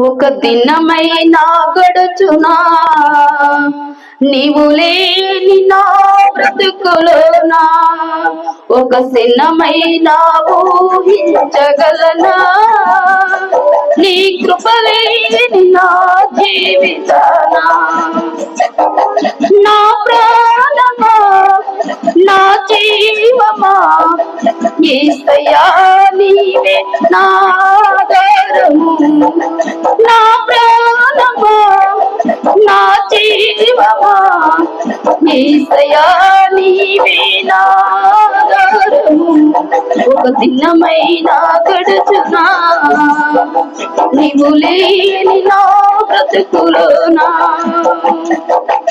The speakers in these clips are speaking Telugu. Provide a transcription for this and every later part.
ఒక దినమైనా గడుచునా? నీవు లేని నా బ్రతుకులోనా? ఒక సిన్నమైన ఊహించగలనా? నీ కృపలేని నా జీవితానా? నా ప్రాణమా? నా జీవమా? ఏసయ్యా నీవే నా ఏసయ్యా నీవే నా ఒక దినమైన గడుచునా నీవు లేని నా బ్రతుకులోనా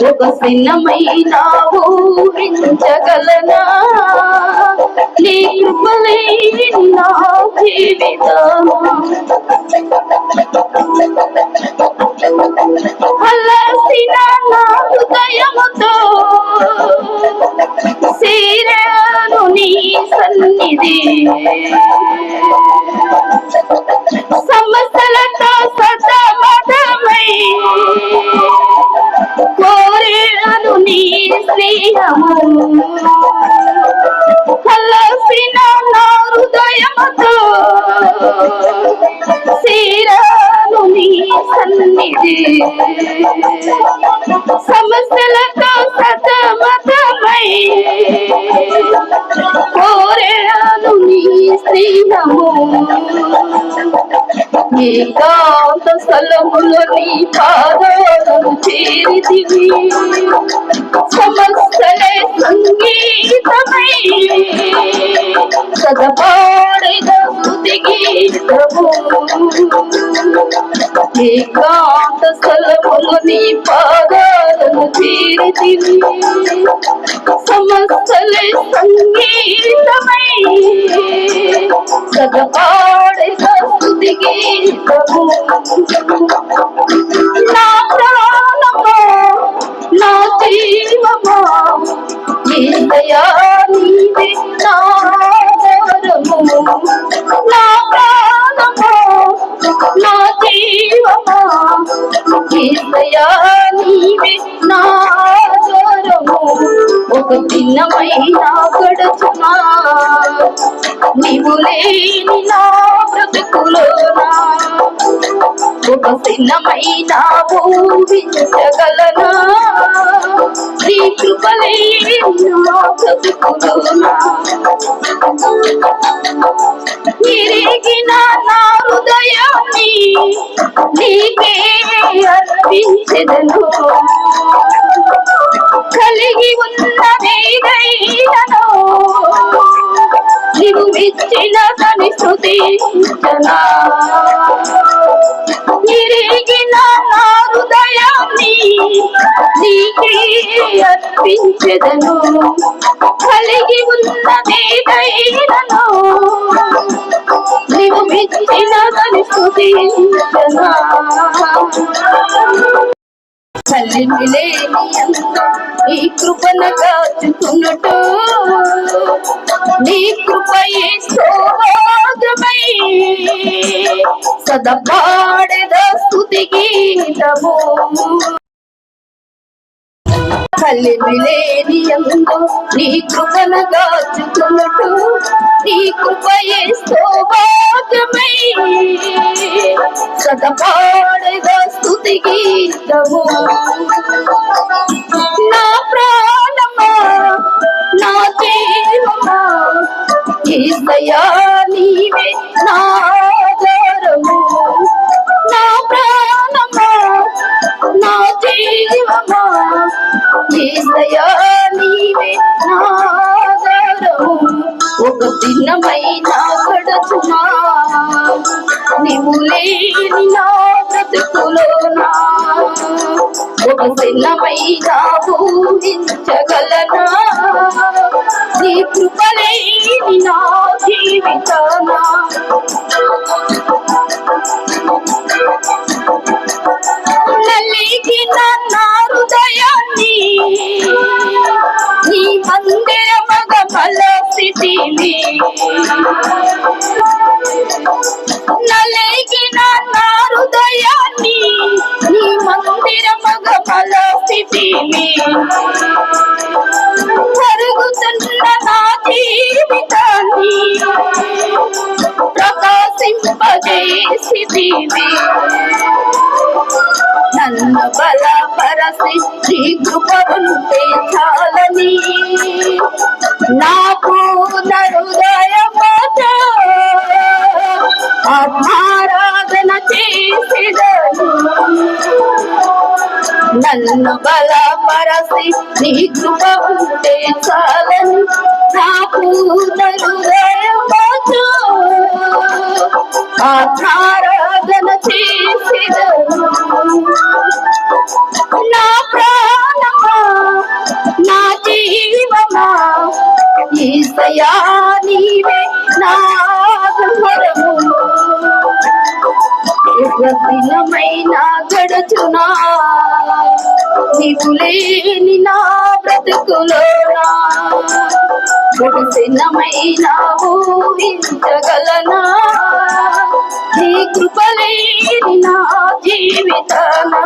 ఒక సిన్నమైన ఊహించగలనా? నీ కృపలేని నా జీవితమా? అల్ల ఏకాంత స్థలములో నీ పాదాలను చేరితివి సమస్తలే సంగీతమై సదపాడిన స్తుతి గీతము ఏకాంత స్థలములో నీ పాదాలను చేరితివి సమస్తలే సంగీతమై సదపా నా ప్రాణమో నా జీవమో ఏసయ్యా నీవే నా ఆధారము నా ప్రాణమా నా జీవమా ఏసయ్యా నీవే నా ఒక భిన్నమైన గడుచునా నీవు లేని నా బ్రతుకులో ఒక చిన్నమైన నీ కృపలే నా బ్రతుకులోనా తిరిగిన నా హృదయాన్ని అర్పించెదను కలిగి ఉన్న నీదైనను నీవు ఇచ్చిన తని స్థుతించనా తల్లిని లేని ఈ కృపన కాచుకున్నట్టు నీ కృపయే సోమాగమై సదపాడెద స్తుతి గీతము. తల్లిని లేని అందు నీ కృపను దాచుకున్నట్టు నీ కృపయే సోమాగమై సదపాడెద స్తుతి గీతము. నా ప్రాణమా నా జీవమా ఒక చిన్నమైన నీ కృపలేని నా జీవితనా శ్రీ శ్రీ కృప ఉంటే చాలని. నాకు నరుదయమతో ఆత్మారాధన చేసేదను. నన్ను బలపరచి నీ కృప ఉంటే చాలని. నాకు నరుదయమతో ఆత్మారాధన ఈసయా నీవే నా ఆధారము దినమైన గడుచునా నీవు లేని నా బ్రతుకులోనా? గుడిసినమైన ఊహించగలనా? నీ కృపలేని నా జీవితనా?